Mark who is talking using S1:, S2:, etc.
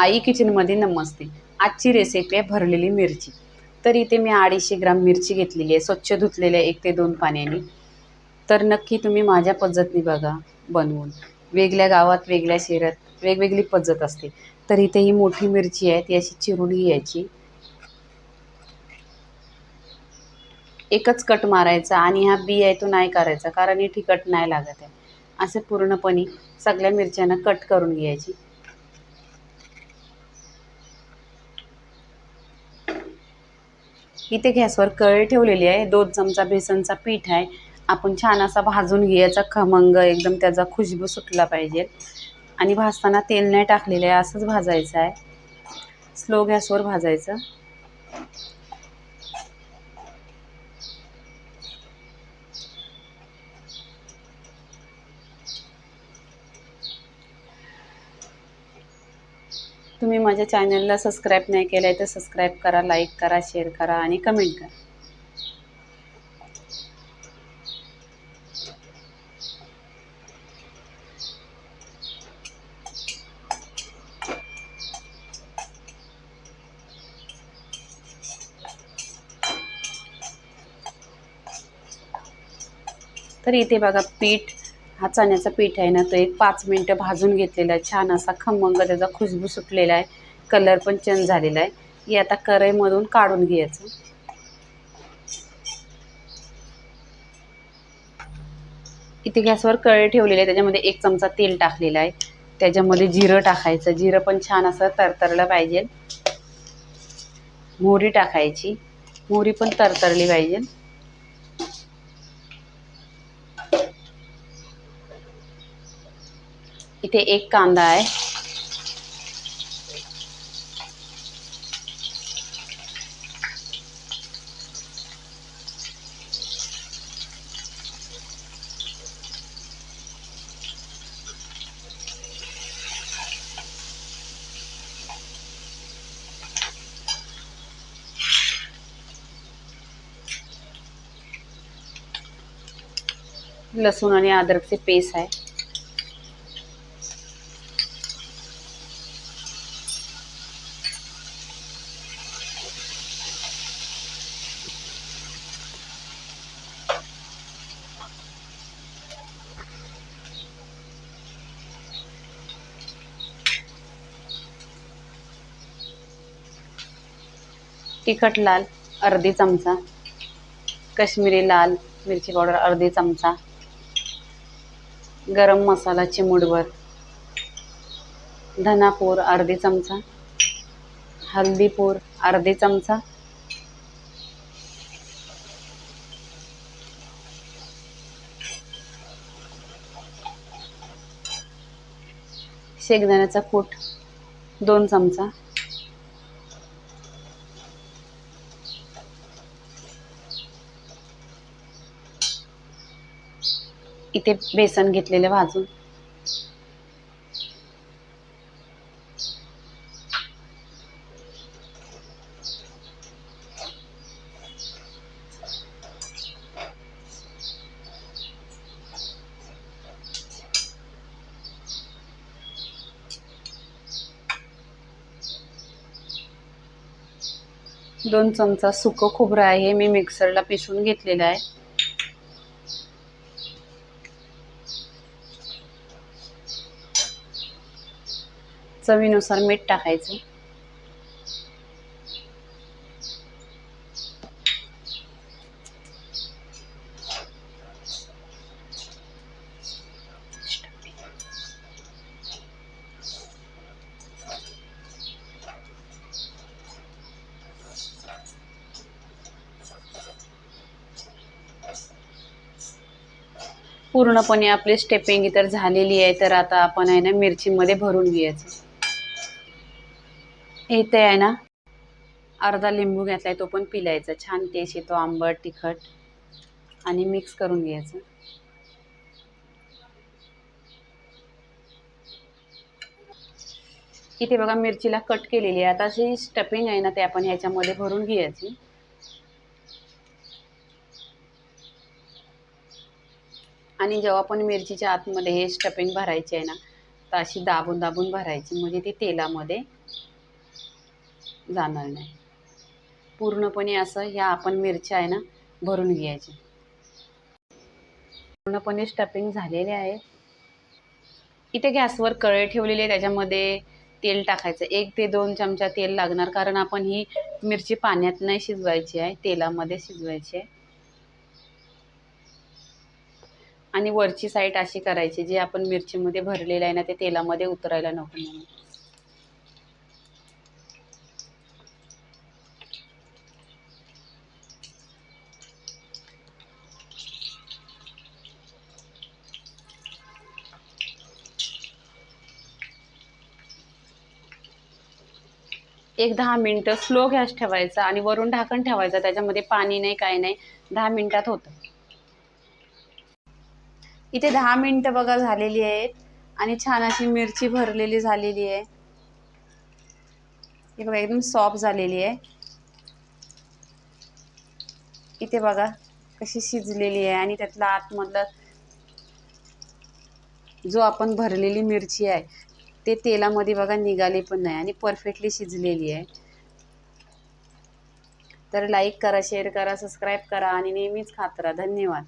S1: आई किचनमध्ये नमस्ते. आजची रेसिपी आहे भरलेली मिरची. तर इथे मी अडीचशे ग्राम मिरची घेतलेली आहे. स्वच्छ धुतलेल्या एक ते दोन पाण्याने. तर नक्की तुम्ही माझ्या पद्धतीने बघा बनवून. वेगळ्या गावात वेगळ्या शहरात वेगवेगळी पद्धत असते. तर इथे ही मोठी मिरची आहे. ती अशी चिरून घ्यायची. एकच कट मारायचा आणि हा बी आहे तो नाही करायचा. कारण ही ठिकट नाही लागत आहे. असे पूर्णपणे सगळ्या मिरच्यांना कट करून घ्यायची. इथे गॅसवर कळी ठेवलेली आहे. दोन चमचा बेसनचा पीठ आहे. आपण छान असा भाजून घ्यायचा खमंग एकदम त्याचा खुशबू सुटला पाहिजे. आणि भाजताना तेल नाही टाकलेलं आहे असंच भाजायचं आहे. स्लो गॅसवर भाजायचं. तुम्ही माझ्या चॅनलला सबस्क्राईब नाही केलं आहे तर सबस्क्राईब करा लाईक करा शेअर करा आणि कमेंट करा. तर इथे बघा पीठ हा चण्याचं पीठ आहे ना तो एक पाच मिनटं भाजून घेतलेला आहे. छान असा खमंग त्याचा खुशबू सुटलेला आहे. कलर पण चेंज झालेला आहे. हे आता करईमधून काढून घ्यायचं. इथे गॅसवर कढई ठेवलेली आहे. त्याच्यामध्ये एक चमचा तेल टाकलेला आहे. त्याच्यामध्ये जिरं टाकायचं. जिरं पण छान असं तरतरलं पाहिजे. मोहरी टाकायची. मोहरी पण तरतरली पाहिजे. इथे एक कांदा आहे लसूण आणि अद्रकचे पेस्ट आहे तिखट लाल अर्धी चमचा. कश्मीरी लाल मिरची पावडर अर्धी चमचा. गरम मसाला चिमूडवर धनापूर अर्धी चमचा. हल्दीपूर अर्धी चमचा. शेंगदाण्याचा कूट दोन चमचा. इथे बेसन घेतलेले भाजून. दोन चमचा सुकं खोबरं आहे मी मिक्सरला पिसून घेतलेलं आहे. चवीनुसार मीठ टाकायचं. पूर्णपणे आपली स्टेपिंग इतर झालेली आहे तर आता आपण आहे ना मिरचीमध्ये भरून घ्यायचं. इथे आहे ना अर्धा लिंबू घेतलाय तो पण पिलायचा. छान टेस्ट येतो आंबट तिखट. आणि मिक्स करून घ्यायचं. इथे बघा मिरचीला कट केलेली आहे. आता जी स्टफिंग आहे ना ते आपण ह्याच्यामध्ये भरून घ्यायची. आणि जेव्हा आपण मिरचीच्या आतमध्ये हे स्टफिंग भरायची आहे ना तर अशी दाबून दाबून भरायची. म्हणजे ती तेलामध्ये. जाणार नाही. पूर्णपणे असं ह्या आपण मिरच्या आहे ना भरून घ्यायची पूर्णपणे स्टफिंग झालेले आहे. इथे गॅसवर कळे ठेवलेले त्याच्यामध्ये तेल टाकायचं. एक ते दोन चमचा तेल लागणार कारण आपण ही मिरची पाण्यात नाही शिजवायची आहे तेलामध्ये शिजवायची आहे. आणि वरची साईड अशी करायची जे आपण मिरचीमध्ये भरलेलं आहे ना ते तेलामध्ये उतरायला नको म्हणून. एक दहा मिनटं स्लो गॅस ठेवायचा आणि वरून ढाकण ठेवायचं. त्याच्यामध्ये पाणी नाही काय नाही. दहा मिनिटात होतं. इथे दहा मिनटं बघा झालेली आहेत. आणि छान अशी मिरची भरलेली झालेली आहे. ही बघा एकदम सॉफ्ट झालेली आहे. इथे बघा कशी शिजलेली आहे आणि त्यातला आतमधला जो आपण भरलेली मिरची आहे ते तेलामध्ये बघा निघाले पण नाही आणि परफेक्टली शिजलेली आहे. तर लाईक करा शेअर करा सबस्क्राईब करा आणि नेहमीच खात राहा. धन्यवाद.